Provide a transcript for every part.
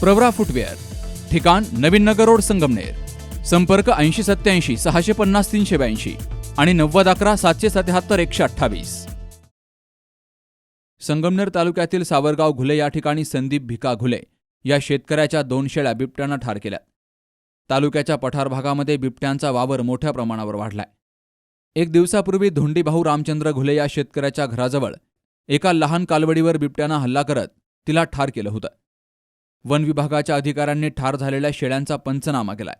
Pravara footwear ठिकाण नवीन नगर road Sangamner संपर्क ऐंशी सत्याऐंशी सहाशे पन्नास तीनशे ब्याऐंशी आणि नव्वद अकरा सातशे सत्याहत्तर एकशे अठ्ठावीस. संगमनेर तालुक्यातील सावरगाव घुले या ठिकाणी संदीप भिका घुले या शेतकऱ्याच्या दोन शेळ्या बिबट्यांना ठार केल्या. तालुक्याच्या पठार भागामध्ये बिबट्यांचा वावर मोठ्या प्रमाणावर वाढलाय. एक दिवसापूर्वी धोंडी भाऊ रामचंद्र घुले या शेतकऱ्याच्या घराजवळ एका लहान कालवडीवर बिबट्यानं हल्ला करत तिला ठार केलं होतं. वन विभागाच्या अधिकाऱ्यांनी ठार झालेल्या शेळ्यांचा पंचनामा केलाय.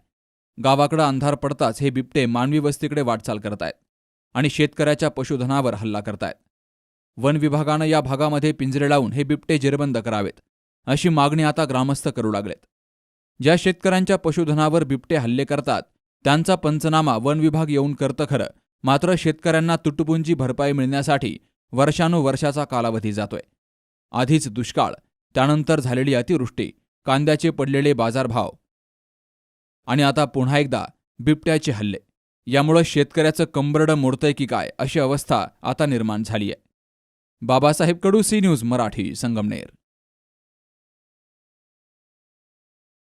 गावाकडं अंधार पडताच हे बिबटे मानवी वस्तीकडे वाटचाल करतायत आणि शेतकऱ्याच्या पशुधनावर हल्ला करतायत. वन विभागानं या भागामध्ये पिंजरे लावून हे बिबटे जेरबंद करावेत अशी मागणी आता ग्रामस्थ करू लागलेत. ज्या शेतकऱ्यांच्या पशुधनावर बिबटे हल्ले करतात त्यांचा पंचनामा वन विभाग येऊन करतं खरं मात्र शेतकऱ्यांना तुटपुंजी भरपाई मिळण्यासाठी वर्षानुवर्षाचा कालावधी जातोय. आधीच दुष्काळ त्यानंतर झालेली अतिवृष्टी कांद्याचे पडलेले बाजारभाव आणि आता पुन्हा एकदा बिबट्याचे हल्ले. यामुळं शेतकऱ्याचं कंबरडं मोडतंय की काय अशी अवस्था आता निर्माण झाली आहे बाबासाहेब कडू सी न्यूज मराठी संगमनेर.